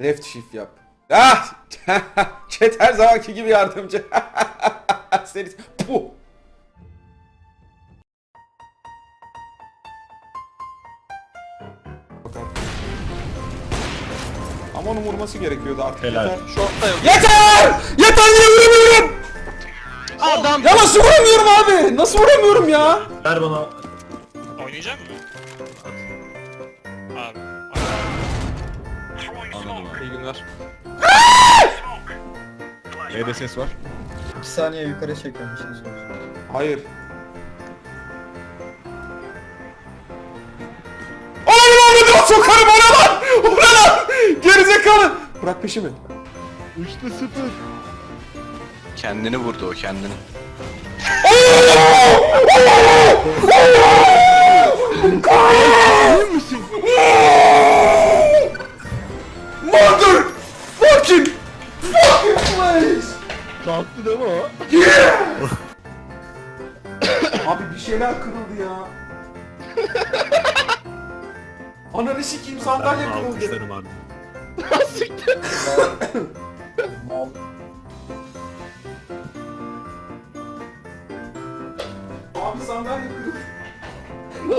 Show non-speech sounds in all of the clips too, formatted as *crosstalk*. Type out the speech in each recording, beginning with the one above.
Left shift yap. Ah! *laughs* Chat her zamanki gibi yardımcı. *laughs* Seni... Puh! Bakalım. Ama onun vurması gerekiyordu artık. Helal. Yeter. Short'ta yok. Yeter! Yeter niye vuramıyorum? Adam Ya nasıl vuramıyorum abi? Nasıl vuramıyorum ya? Ver bana. Oynayacak mı? Abi. İyi günler. B'de ses var. Bir saniye yukarı çekiyorum bir şey soracağım. Hayır. Ananı avradına sokarım ona lan! Ona lan! Gerizekalı! Bırak peşimi. 3'te 0. Kendini vurdu o kendini. Mother! Abi bir şeyler kırıldı ya. *laughs* Ananı sikeyim sandalye kırıldı. Alkışlarım abi. Mal. *laughs* Abi sandalye kırıldı.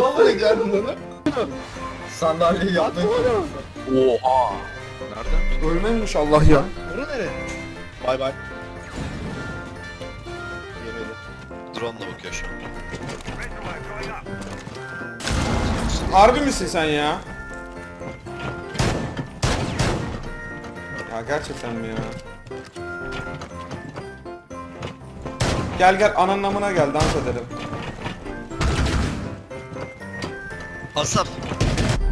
Vallahi geldin lan. Sandalyeyi yaptın. Oha. Nereden? Ölmemiş Allah ya. Bura nere? Bay bay. Drone'la bakıyor şu an. Harbi misin sen ya? Ya gerçekten mi ya? Gel gel ananın amına gel dans edelim. Hasan.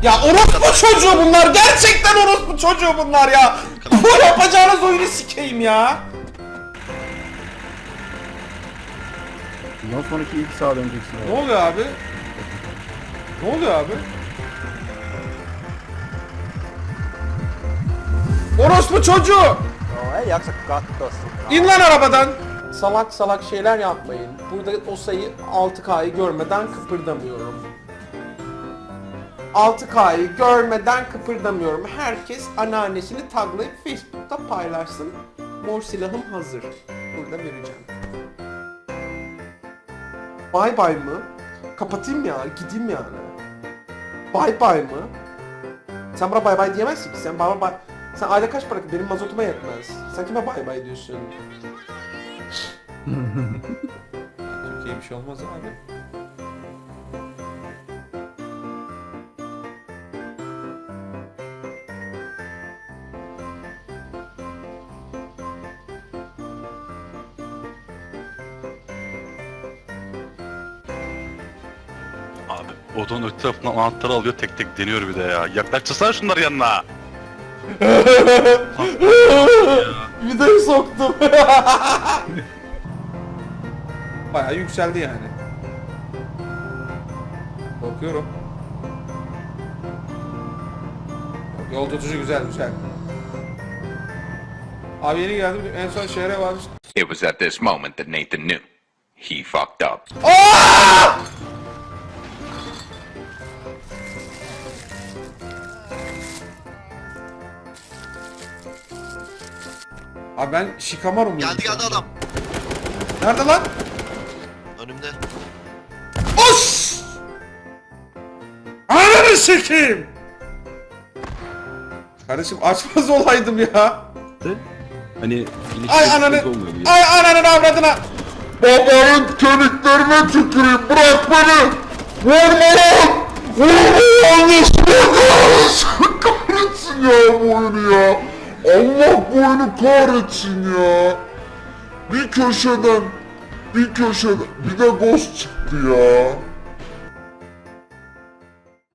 Ya orospu çocuğu bunlar gerçekten orospu çocuğu bunlar ya. Bu yapacağınız oyunu sikeyim ya. Bundan sonraki ilk sağa döneceksin. Ne oluyor abi? Ne oluyor abi? Orospu çocuğu! İn lan arabadan! Salak salak şeyler yapmayın. Burada o sayı 6K'yı görmeden kıpırdamıyorum. 6K'yı görmeden kıpırdamıyorum. Herkes anneannesini taglayıp Facebook'ta paylaşsın. Mor silahım hazır. Burada vereceğim. Bay bay mı? Kapatayım ya, gideyim yani. Bay bay mı? Sen bana bay bay diyemezsin ki. Sen bana bay... Sen ayda kaç para? Benim mazotuma yetmez. Sen kime bay bay diyorsun? *laughs* Türkiye bir şey olmaz abi. Odanın öte tarafından anahtarı alıyor tek tek deniyor bir de ya. Yaklaştırsana şunları yanına. *laughs* Vidayı soktum. *laughs* Bayağı yükseldi yani. Korkuyorum. Yol tutucu güzel güzel. Abi yeni geldim en son şehre varmış. It was at this moment that Nathan knew. He fucked up. Abi ben Shikamaru muyum? Geldi geldi adam. Nerede lan? Önümde. Oş! Ananı sikeyim! Kardeşim açmaz olaydım ya. Hani Ay ilişki ananı, olmuyor ay ananın avradına. Babanın kemiklerine tüküreyim bırak beni. Vurma lan. Vurma annesine kahretsin. Kahretsin ya bu oyunu ya. Allah bu oyunu kahretsin ya. Bir köşeden, bir köşeden, bir de ghost çıktı ya.